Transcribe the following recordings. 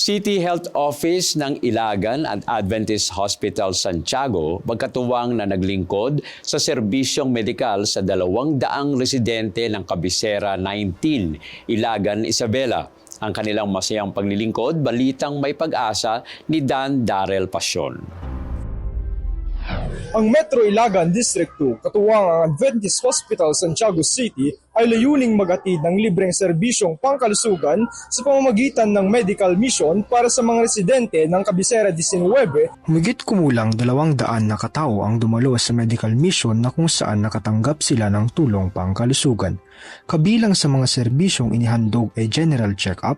City Health Office ng Ilagan at Adventist Hospital Santiago magkatuwang na naglingkod sa serbisyong medikal sa dalawang daang residente ng Kabisera 19, Ilagan, Isabela. Ang kanilang masayang paglilingkod, balitang may pag-asa ni Dan Darrell Pasyon. Ang Metro Ilagan District 2, katuwang ang Adventist Hospital Santiago City ay layuning magatid ng libreng serbisyong pangkalusugan sa pamamagitan ng medical mission para sa mga residente ng Kabisera 19 Humigit kumulang dalawang daan na katao ang dumalo sa medical mission na kung saan nakatanggap sila ng tulong pangkalusugan. Kabilang sa mga serbisyong inihandog ay general check-up,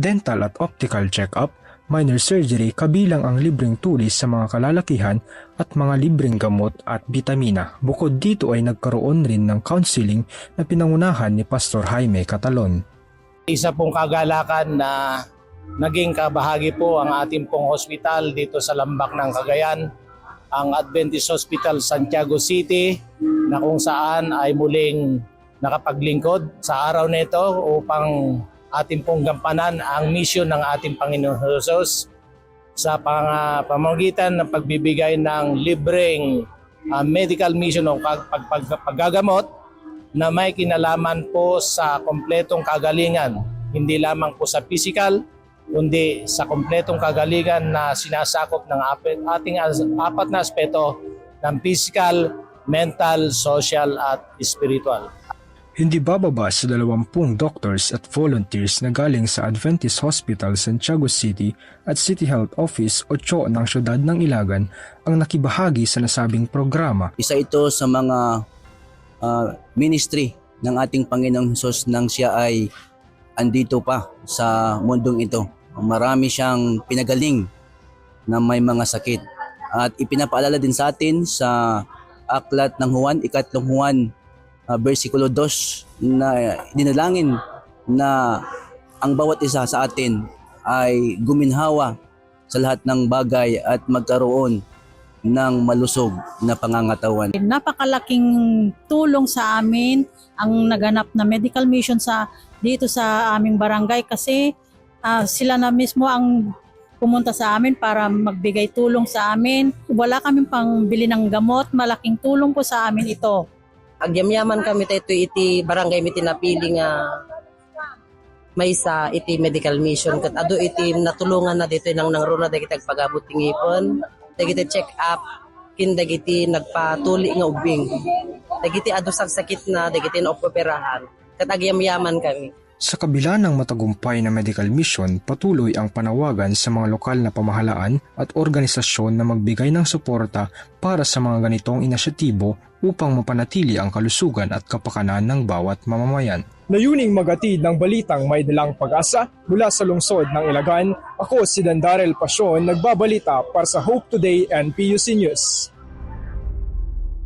dental at optical check-up, minor surgery kabilang ang libreng tulis sa mga kalalakihan at mga libreng gamot at bitamina. Bukod dito ay nagkaroon rin ng counseling na pinangunahan ni Pastor Jaime Catalon. Isa pong kagalakan na naging kabahagi po ang ating pong hospital dito sa Lambak ng Cagayan, ang Adventist Hospital Santiago City na kung saan ay muling nakapaglingkod sa araw nito upang ating pong gampanan ang misyon ng ating Panginoon Jesus sa pang, pamamagitan ng pagbibigay ng libreng ah, medical mission o pag, na may kinalaman po sa kompletong kagalingan, hindi lamang po sa physical, kundi sa kompletong kagalingan na sinasakop ng ating apat na aspeto ng physical, mental, social at spiritual. Hindi bababa sa 20 doctors at volunteers na galing sa Adventist Hospital Santiago City at City Health Office 8 ng syudad ng Ilagan ang nakibahagi sa nasabing programa. Isa ito sa mga ah, ministry ng ating Panginoong Hesus nang siya ay andito pa sa mundong ito. Marami siyang pinagaling na may mga sakit. At ipinapaalala din sa atin sa aklat ng Juan, ikatlong Juan, ah, versikulo 2, na dinalangin na ang bawat isa sa atin ay guminhawa sa lahat ng bagay at magkaroon ng malusog na pangangatawan. Napakalaking tulong sa amin ang naganap na medical mission sa dito sa aming barangay kasi ah, sila na mismo ang pumunta sa amin para magbigay tulong sa amin. Wala kaming pangbili ng gamot, malaking tulong po sa amin ito. Agyamyaman kami tayo iti barangay mi tinapili nga may sa iti medical mission. Kat ado iti natulungan na dito nang nangruna dagiti pagabot ng ipon dagiti check up kin dagiti nagpatuli nga ubing. Dagiti ado sa sakit na dagiti na operahan kat agyamyaman kami. Sa kabila ng matagumpay na medical mission, patuloy ang panawagan sa mga lokal na pamahalaan at organisasyon na magbigay ng suporta para sa mga ganitong inisyatibo upang mapanatili ang kalusugan at kapakanan ng bawat mamamayan. Layuning magatid ng balitang may dalang pag-asa mula sa lungsod ng Ilagan. Ako si Dandarel Pasyon, nagbabalita para sa Hope Today and PUC News.